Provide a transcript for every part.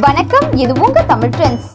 வணக்கம் இது உங்க தமிழ் ட்ரெண்ட்ஸ்.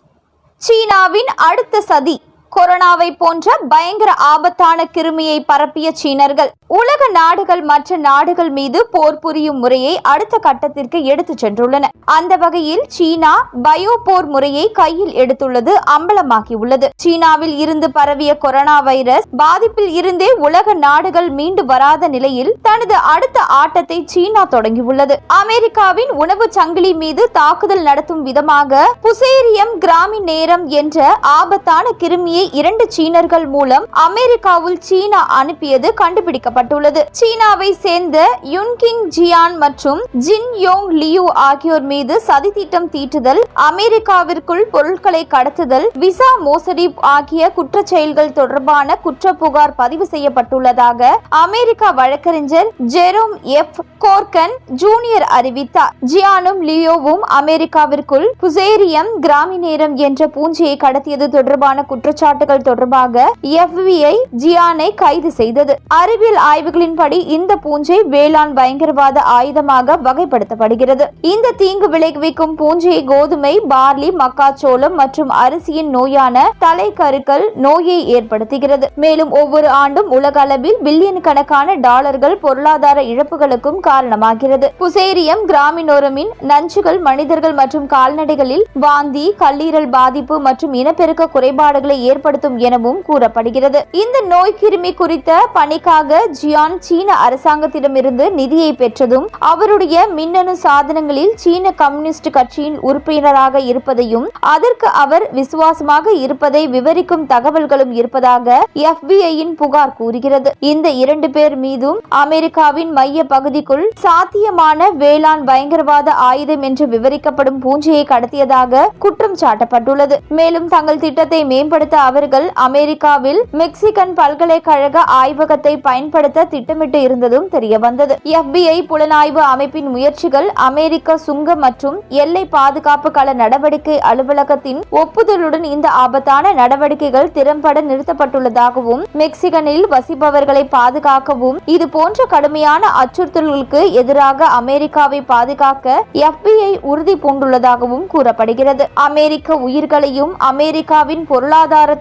சீனாவின் அடுத்த சதி. கொரோனாவை போன்ற பயங்கர ஆபத்தான கிருமியை பரப்பிய சீனர்கள். உலக நாடுகள் மற்ற நாடுகள் மீது போர் புரியும் முறையை அடுத்த கட்டத்திற்கு எடுத்துச் சென்றுள்ளன. அந்த வகையில் சீனா பயோ போர் முறையை கையில் எடுத்துள்ளது அம்பலமாகியுள்ளது. சீனாவில் இருந்து பரவிய கொரோனா வைரஸ் பாதிப்பில் இருந்தே உலக நாடுகள் மீண்டு வராத நிலையில் தனது அடுத்த ஆட்டத்தை சீனா தொடங்கியுள்ளது. அமெரிக்காவின் உணவு சங்கிலி மீது தாக்குதல் நடத்தும் விதமாக புசேரியம் கிராமி நேரம் என்ற ஆபத்தான கிருமியை இரண்டு சீனர்கள் மூலம் அமெரிக்காவில் சீனா அனுப்பியது கண்டுபிடிக்கப்பட்டுள்ளது. சீனாவை சேர்ந்த யுன்கிங் ஜியான் மற்றும் ஜின் யோங் லியூ ஆகியோர் மீது சதித்திட்டம் தீட்டுதல் அமெரிக்காவிற்குள் பொருட்களை கடத்துதல் விசா மோசடி ஆகிய குற்றச் செயல்கள் தொடர்பான குற்ற புகார் பதிவு செய்யப்பட்டுள்ளதாக அமெரிக்கா வழக்கறிஞர் ஜெரோம் எஃப். கோர்கன் ஜூனியர் அறிவித்தார். ஜியானும் லியோவும் அமெரிக்காவிற்குள் புசேரியம் கிராமி நேரம் என்ற பூஞ்சையை கடத்தியது தொடர்பான குற்றச்சாட்டுகள் தொடர்பாக எஃபிஐ ஜியானை கைது செய்தது. அறிவியல் ஆய்வுகளின்படி இந்த பூஞ்சை வேளாண் பயங்கரவாத ஆயுதமாக வகைப்படுத்தப்படுகிறது. இந்த தீங்கு விளைவிக்கும் பூஞ்சை கோதுமை பார்லி மக்காச்சோளம் மற்றும் அரிசியின் நோயான தலைக்கருக்கள் நோயை ஏற்படுத்துகிறது. மேலும் ஒவ்வொரு ஆண்டும் உலக அளவில் பில்லியன் கணக்கான டாலர்கள் பொருளாதார இழப்புகளுக்கும் காரணமாகிறது. புசேரியம் கிராமினோரமின் நஞ்சுகள் மனிதர்கள் மற்றும் கால்நடைகளில் வாந்தி கல்லீரல் பாதிப்பு மற்றும் இனப்பெருக்க குறைபாடுகளை ஏற்படுத்தும் எனவும் கூறப்படுகிறது. இந்த நோய் கிருமி குறித்த பணிக்காக ஜியான் சீன அரசாங்கத்திடமிருந்து நிதியை பெற்றதும் அவருடைய மின்னணு சாதனங்களில் சீன கம்யூனிஸ்ட் கட்சியின் உறுப்பினராக இருப்பதையும் அதற்கு அவர் விசுவாசமாக இருப்பதை விவரிக்கும் தகவல்களும் இருப்பதாக எஃபிஐயின் புகார் கூறுகிறது. இந்த இரண்டு பேர் மீதும் அமெரிக்காவின் மைய பகுதிக்குள் சாத்தியமான வேளாண் பயங்கரவாத ஆயுதம் என்று விவரிக்கப்படும் பூஞ்சையை கடத்தியதாக குற்றம் சாட்டப்பட்டுள்ளது. மேலும் தங்கள் திட்டத்தை மேம்படுத்த அவர்கள் அமெரிக்காவில் மெக்சிகன் பல்கலைக்கழக ஆய்வகத்தை பயன்படுத்த திட்டமிட்டு இருந்ததும் தெரியவந்தது எஃபிஐ புலனாய்வு அமைப்பின் முயற்சிகள் அமெரிக்க சுங்க மற்றும் எல்லை பாதுகாப்பு கள நடவடிக்கை அலுவலகத்தின் ஒப்புதலுடன் இந்த ஆபத்தான நடவடிக்கைகள் திறம்பட நிறுத்தப்பட்டுள்ளதாகவும் மெக்சிகனில் வசிப்பவர்களை பாதுகாக்கவும் இது போன்ற கடுமையான அச்சுறுத்தல்களுக்கு எதிராக அமெரிக்காவை பாதுகாக்க எஃபிஐ உறுதி பூண்டுள்ளதாகவும் கூறப்படுகிறது. அமெரிக்க உயிர்களையும் அமெரிக்காவின்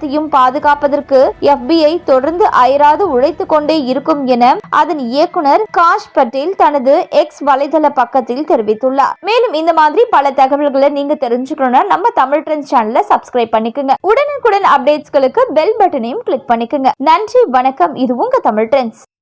பொருளாதாரத்தையும் பாதுகாப்பதற்கு எஃபிஐ தொடர்ந்து அயராது உழைத்துக் கொண்டே இருக்கும் என அதன் இயக்குனர் காஷ் பட்டேல் தனது எக்ஸ் வலைதள பக்கத்தில் தெரிவித்துள்ளார். மேலும் இந்த மாதிரி பல தகவல்களை நீங்க தெரிஞ்சுக்கணும்னா நம்ம தமிழ் ட்ரெண்ட்ஸ் சேனலை சப்ஸ்கிரைப் பண்ணிக்கோங்க. உடனுக்குடன் அப்டேட்ஸ்களுக்கு பெல் பட்டனையும் கிளிக் பண்ணிக்கோங்க. நன்றி வணக்கம். இது உங்க தமிழ் ட்ரெண்ட்ஸ்